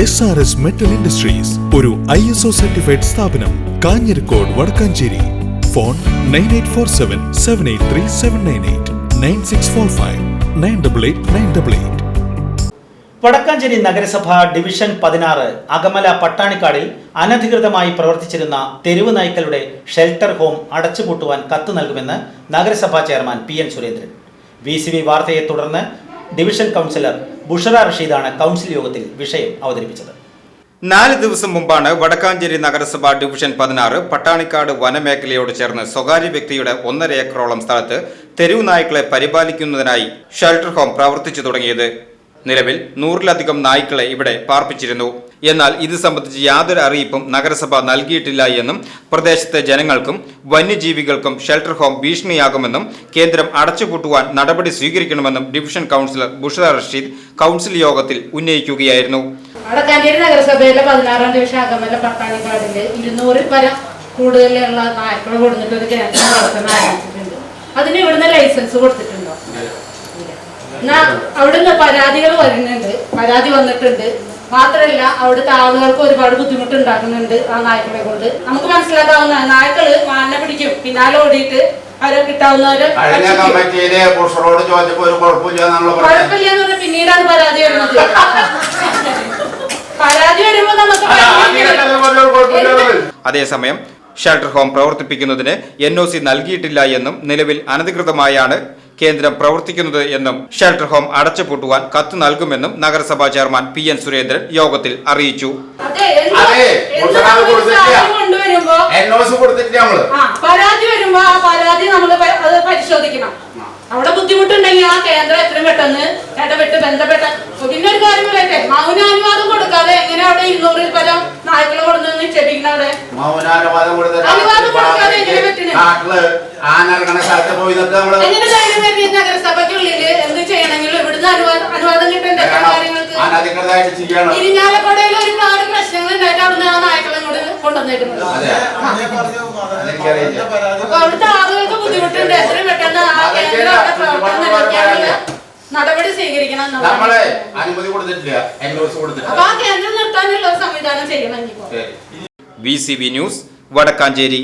S R S metal industries ഒരു I S O certified സ്ഥാപനം Kanjirakode Vadakkanchery. Phone nine eight four seven seven eight three seven nine eight nine six four five nine double eight nine double eight Vadakkanchery നഗരസഭ division പതിനാറ് അകമല പട്ടാണിക്കാടിൽ അനധികൃതമായി പ്രവർത്തിച്ചിരുന്ന തെരുവ് നായ്ക്കളുടെ shelter home അടച്ചുപൂട്ടുവാൻ കത്ത് നൽകുമെന്ന് നഗരസഭാ chairman P N Surendran. V C B വാർത്തയെ തുടർന്ന് ഡിവിഷൻ കൗൺസിലർ ബുഷറ റഷീദാണ് കൗൺസിൽ യോഗത്തിൽ വിഷയം അവതരിപ്പിച്ചത്. നാല് ദിവസം മുമ്പാണ് വടക്കാഞ്ചേരി നഗരസഭ ഡിവിഷൻ പതിനാറ് പട്ടാണിക്കാട് വനമേഖലയോട് ചേർന്ന് സ്വകാര്യ വ്യക്തിയുടെ ഒന്നര ഏക്കറോളം സ്ഥലത്ത് തെരുവ് നായ്ക്കളെ പരിപാലിക്കുന്നതിനായി ഷെൽട്ടർ ഹോം പ്രവർത്തിച്ചു തുടങ്ങിയത്. നിലവിൽ നൂറിലധികം നായ്ക്കളെ ഇവിടെ പാർപ്പിച്ചിരുന്നു. എന്നാൽ ഇത് സംബന്ധിച്ച് യാതൊരു അറിയിപ്പും നഗരസഭ നൽകിയിട്ടില്ല എന്നും പ്രദേശത്തെ ജനങ്ങൾക്കും വന്യജീവികൾക്കും ഷെൽട്ടർ ഹോം ഭീഷണിയാകുമെന്നും കേന്ദ്രം അടച്ചുപൂട്ടുവാൻ നടപടി സ്വീകരിക്കണമെന്നും division councillor Bushra Rasheed council യോഗത്തിൽ ഉന്നയിക്കുകയായിരുന്നു. നഗരസഭയിലെ പതിനാറാം ഡിവിഷൻ അകമല പട്ടാളിക്കാടിൽ ഇരുന്നൂറിൽ പരം കൂടുതലുള്ള നായ്ക്കൾ കൊടുത്തിട്ട് ഒരു കേന്ദ്രം ആരംഭിച്ചിട്ടുണ്ട്. അതിന് ഇവിടുന്ന് ലൈസൻസ് കൊടുത്തിട്ടുണ്ടോ. എന്നാ അവിടുന്ന് പരാതികൾ വരുന്നുണ്ട്. പരാതി വന്നിട്ടുണ്ട്. മാത്രമല്ല അവിടുത്തെ ആളുകൾക്ക് ഒരുപാട് ബുദ്ധിമുട്ട് ഉണ്ടാക്കുന്നുണ്ട് ആ നായ്ക്കളെ കൊണ്ട്. നമുക്ക് മനസ്സിലാക്കാവുന്ന നായ്ക്കൾ മാനെ പിടിക്കും. പിന്നാലെ ഓടിയിട്ട് അവരെ കിട്ടാവുന്നവരെ കുഴപ്പമില്ലെന്ന് പറഞ്ഞാൽ പിന്നീടാണ് പരാതി വരുന്നത്. പരാതി വരുമ്പോ നമുക്ക് അതേസമയം ഷെൽട്ടർ ഹോം പ്രവർത്തിപ്പിക്കുന്നതിന് എൻ ഒ സി നൽകിയിട്ടില്ല എന്നും നിലവിൽ അനധികൃതമായാണ് കേന്ദ്രം പ്രവർത്തിക്കുന്നത് എന്നും ഷെൽട്ടർ ഹോം അടച്ചുപൂട്ടുവാൻ കത്ത് നൽകുമെന്നും നഗരസഭാ ചെയർമാൻ പി എൻ സുരേന്ദ്രൻ യോഗത്തിൽ അറിയിച്ചു. പരാതി വരുമ്പോ ആ പരാതി നമ്മൾ അത് പരിശോധിക്കണം. അവിടെ ബുദ്ധിമുട്ടുണ്ടെങ്കിൽ ആ കേന്ദ്രം എത്രയും പെട്ടെന്ന് ഇടപെട്ട് ബന്ധപ്പെട്ട പിന്നെ ഒരു കാര്യം പറയട്ടെ മൗനാനുവാദം കൊടുക്കാതെ എങ്ങനെ അവിടെ ഇരുന്നൂറിൽ പരം നായ്ക്കളെ കൊടുന്ന് നിക്ഷേപിക്കുന്ന അവിടെ? അനധികൃതമായിട്ട് ചെയ്യണം ഇരിഞ്ഞാലക്കുടയിൽ ഒരുപാട് പ്രശ്നങ്ങൾ ഉണ്ടായിട്ട് അവിടുന്ന് ആ നായ്ക്കളെ ഇങ്ങോട്ട് കൊണ്ടുവന്നിട്ടുണ്ട്. അതെ. അതെനിക്കറിയില്ല അപ്പൊ അവിടുത്തെ ആളുകൾക്ക് ബുദ്ധിമുട്ടുണ്ട്. എത്രയും പെട്ടെന്ന് ആ കേന്ദ്രം അവിടെ പ്രവർത്തനം നിർത്തിക്കാനുള്ള നടപടി സ്വീകരിക്കണം നമ്മളെ അനുമതി കൊടുത്തിട്ടില്ല. അപ്പൊ ആ കേന്ദ്രം നിർത്താനുള്ള സംവിധാനം ചെയ്യണം V C V news Vadakkanchery.